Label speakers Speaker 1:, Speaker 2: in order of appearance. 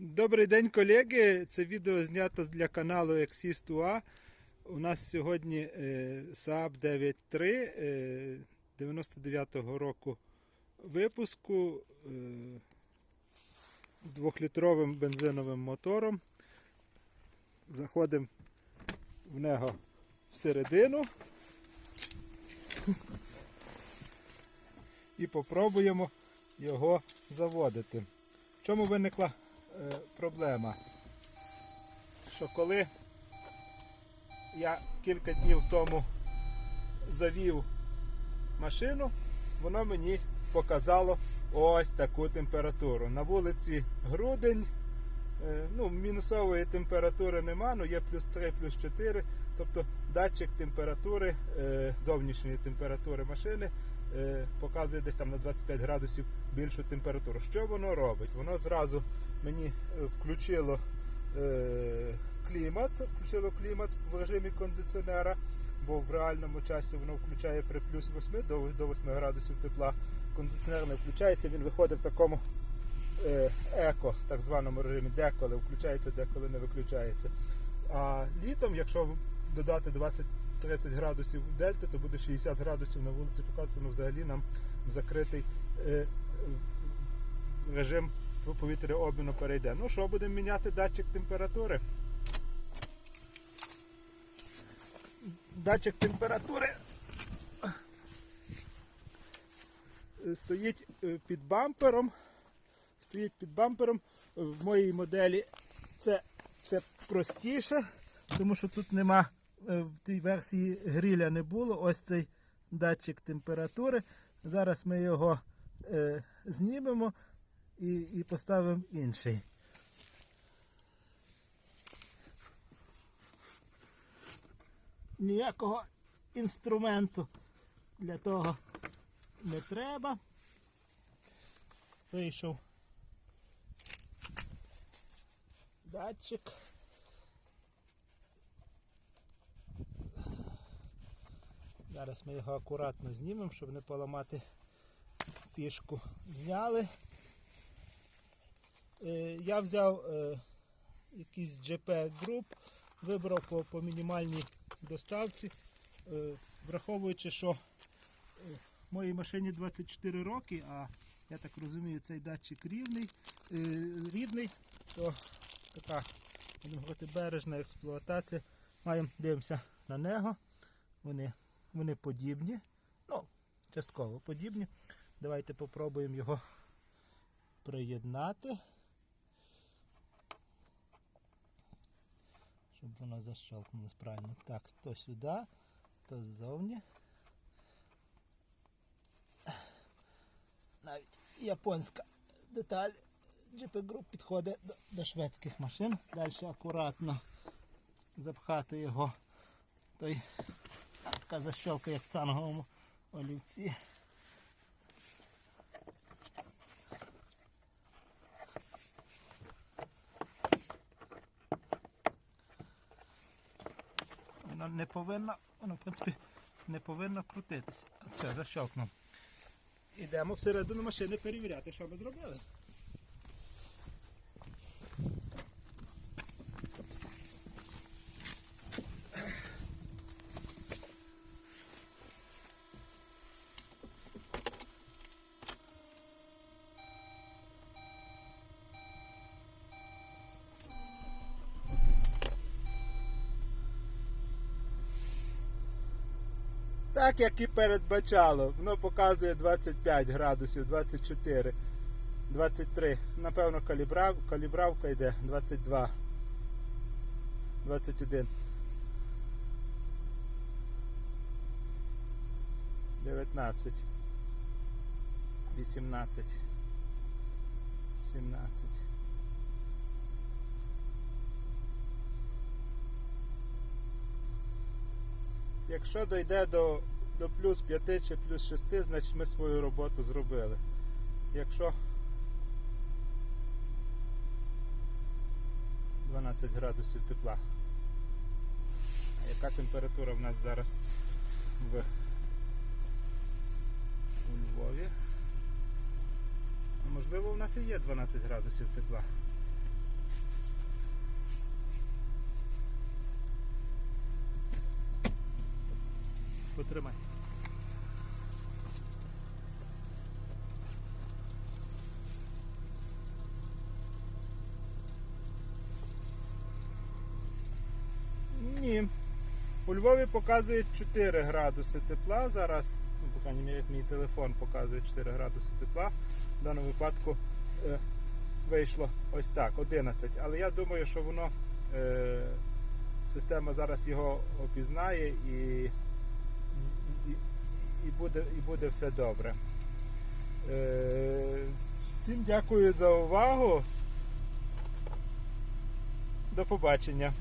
Speaker 1: Добрий день, колеги. Це відео знято для каналу Exist.ua. У нас сьогодні е, Saab 9.3 е, 99-го року випуску е, з двохлітровим бензиновим мотором. Заходимо в нього всередину і попробуємо його заводити. В чому виникла е, проблема? Що коли я кілька днів тому завів машину, воно мені показало ось таку температуру. На вулиці грудень, е, ну, мінусової температури нема, ну є плюс 3, плюс 4. Тобто датчик температури, е, зовнішньої температури машини е, показує десь там на 25 градусів більшу температуру. Що воно робить? Воно зразу мені е, включило е, клімат, включило клімат в режимі кондиціонера, бо в реальному часі воно включає при плюс 8 до, до 8 градусів тепла. Кондиціонер не включається, він виходить в такому е, еко, так званому режимі, деколи включається, деколи не виключається. А літом, якщо додати 20-30 градусів дельти, то буде 60 градусів на вулиці показувати, ну взагалі нам закритий режим повітря обміну перейде. Ну що, будемо міняти датчик температури. Датчик температури стоїть е, під бампером. Стоїть під бампером. В моїй моделі це, це простіше, тому що тут нема е, в тій версії гриля не було. Ось цей датчик температури. Зараз ми його е, знімемо і, і поставимо інший. Ніякого інструменту для того не треба. Вийшов датчик. Зараз ми його акуратно знімемо, щоб не поламати фішку. Зняли. Е, Я взяв е, якийсь GP Group, вибрав по, по мінімальній доставці, е, враховуючи, що моїй машині 24 роки, а я так розумію, цей датчик рівний, рідний, то така будемо говорити, бережна експлуатація. Маємо, дивимося на нього. Вони, вони подібні. Ну, частково подібні. Давайте попробуємо його приєднати. Щоб воно защелкнулось правильно. Так, то сюди, то ззовні. Навіть японська деталь GP Group підходить до, до шведських машин. Далі акуратно запхати його. Той така защелка, як в цанговому олівці. Не повинна, воно в принципі не повинна крутитися. Все, защелкнув. Ідемо всередину машини перевіряти, що ми зробили. Так як і передбачало, воно показує 25 градусів, 24, 23. Напевно, калібрав, калібравка йде 22, 21. 19, 18, 17. Якщо дійде до, до плюс 5 чи плюс 6, значить ми свою роботу зробили. Якщо 12 градусів тепла. А яка температура в нас зараз в у Львові? Можливо, у нас і є 12 градусів тепла. Потримай. Ні. У Львові показує 4 градуси тепла. Зараз, ну, по крайній мірі, мій телефон показує 4 градуси тепла. В даному випадку е, вийшло ось так, 11. Але я думаю, що воно е, система зараз його опізнає і, і, буде, і буде все добре. Е, всім дякую за увагу. До побачення.